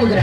ಸಮುದ್ರ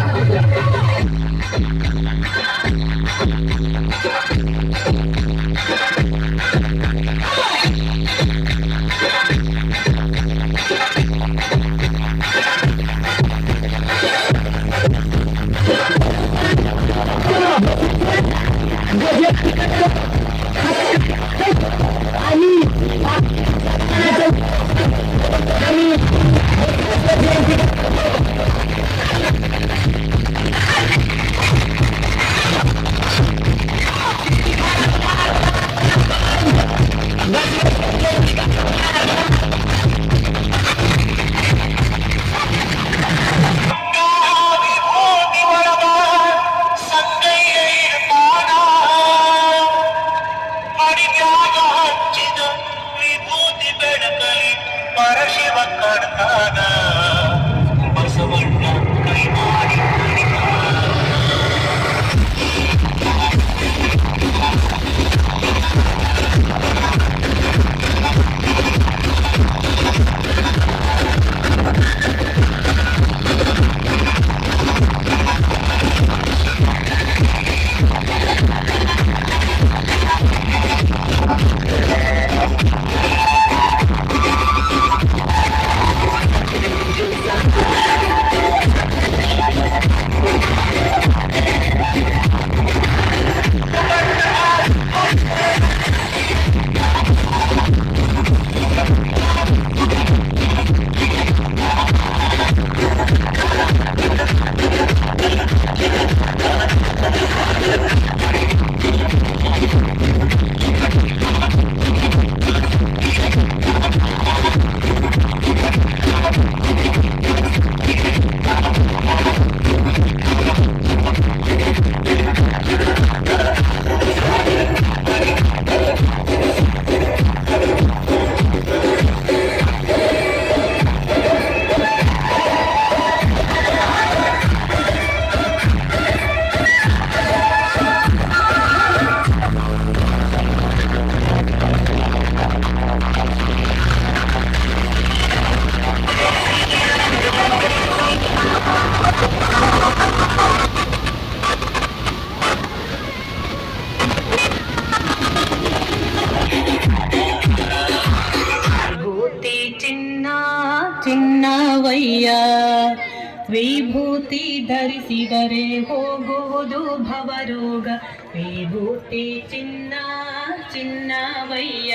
ವಿಭೂತಿ ಧರಿಸಿದರೆ ಹೋಗುವುದು ಭವರೋಗ. ವಿಭೂತಿ ಚಿನ್ನ ಚಿನ್ನವಯ್ಯ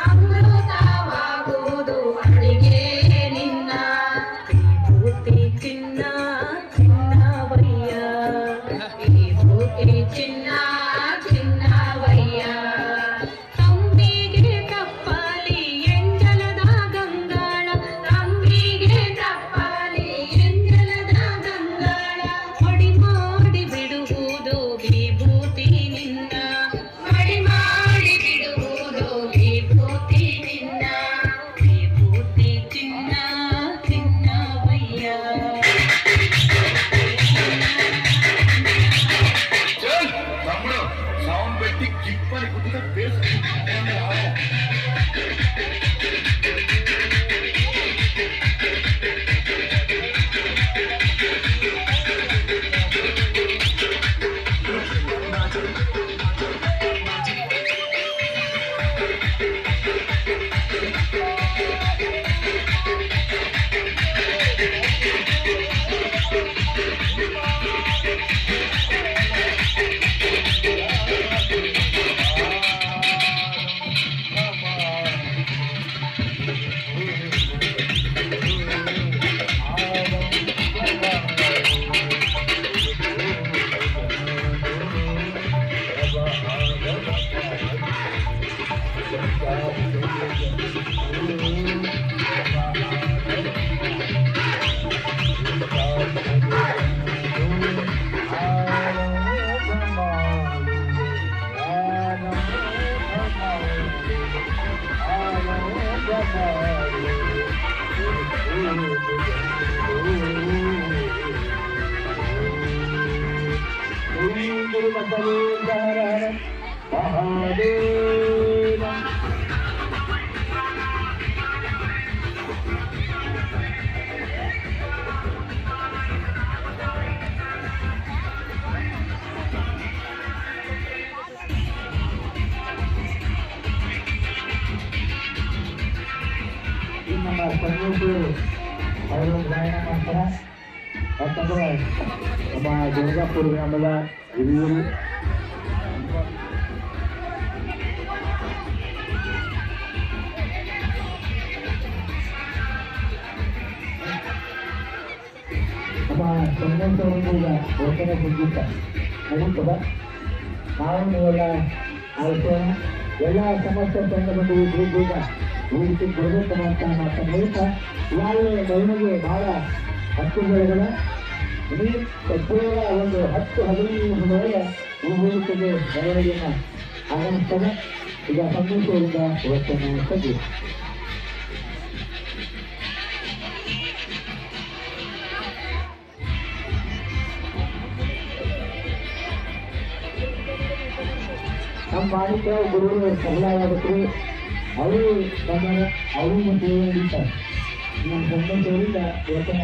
महादेव ನಮ್ಮ ಮಾಡ್ತಾರೆ. ನಮ್ಮ ದುರ್ಗಾಪುರ ಗ್ರಾಮದ ಹಿರಿಯರು. ನಮ್ಮ ಸಂಗೀತವನ್ನು ಎಲ್ಲ ಸಮಸ್ಯೆ ತಂದು ಬಂದು ಈಗ. ರೀತಿ ಕೊಡಬೇಕು ಅಂತ ಮಾತನ್ನು ಹೇಳ್ತಾ ಈಗಾಗಲೇ ಮಹಿಳೆಗೆ ಬಹಳ ಬೆಳೆಗಳ, ಇಡೀ ಕೇವಲ ಒಂದು ಹತ್ತು ಹದಿನೈದು ನಿಮಿಷದೊಳಗೆ ಈ ಮೂಲಕಗೆ ಮೆರವಣಿಗೆಯನ್ನು ಆಗಮಿಸ್ತದೆ. ಈಗ ಸಂದೇಶದಿಂದ ಇವತ್ತನ್ನು ಸಜ್ಜು ನಮ್ಮ ಮಾಲೀಕ ಗುರುಗಳು ಸಬಲಾಗಬೇಕು ಅವರು ಬಂದಾಗ ಅವರು ಮತ್ತು ಇರ್ತಾರೆ ನಮ್ಮ ಸಂಬಂಧವರಿಂದ ಇವತ್ತಿನ